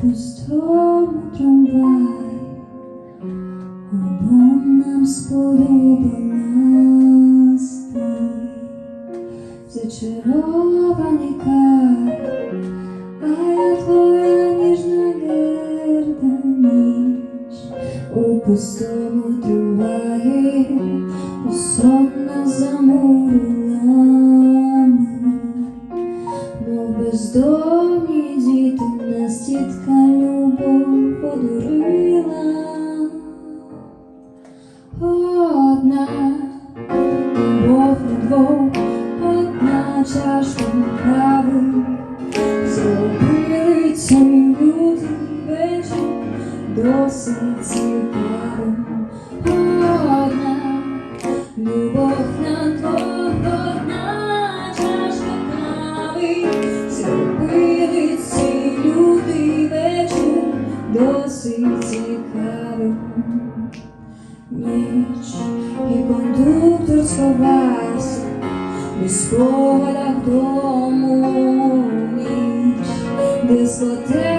пустому трамваї обом нам сподобалась ти, зачарований край, а я твоя ніжна герда ніч у пустому трамваї, сонна замурила мене. Мов бездомні подурила. Одна любов на двох, одна чашка кави. Зробили ці люди вечір досить цікавим. Одна любов на mente. E condutos covardes, escorra da tua Descoteca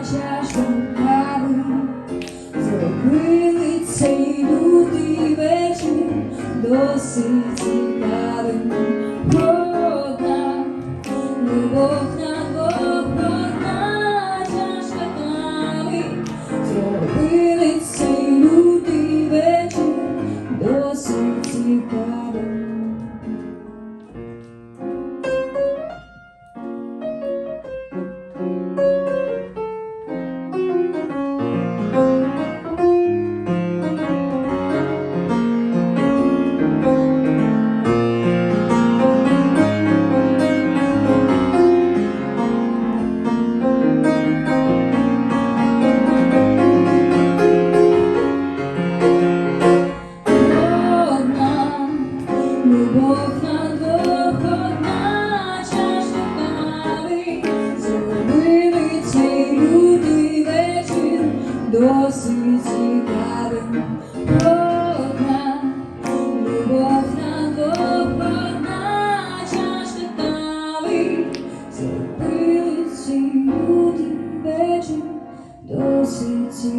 чашка кави. Зробили цей лютий вечір досить цікавим. Досить цікавим. Одна любов на двох, одна чашка. Зробили цей лютий вечір досить.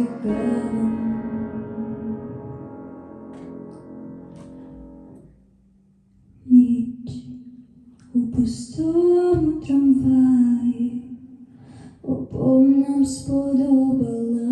Ніч у пустому трамваї обом нам сподобалась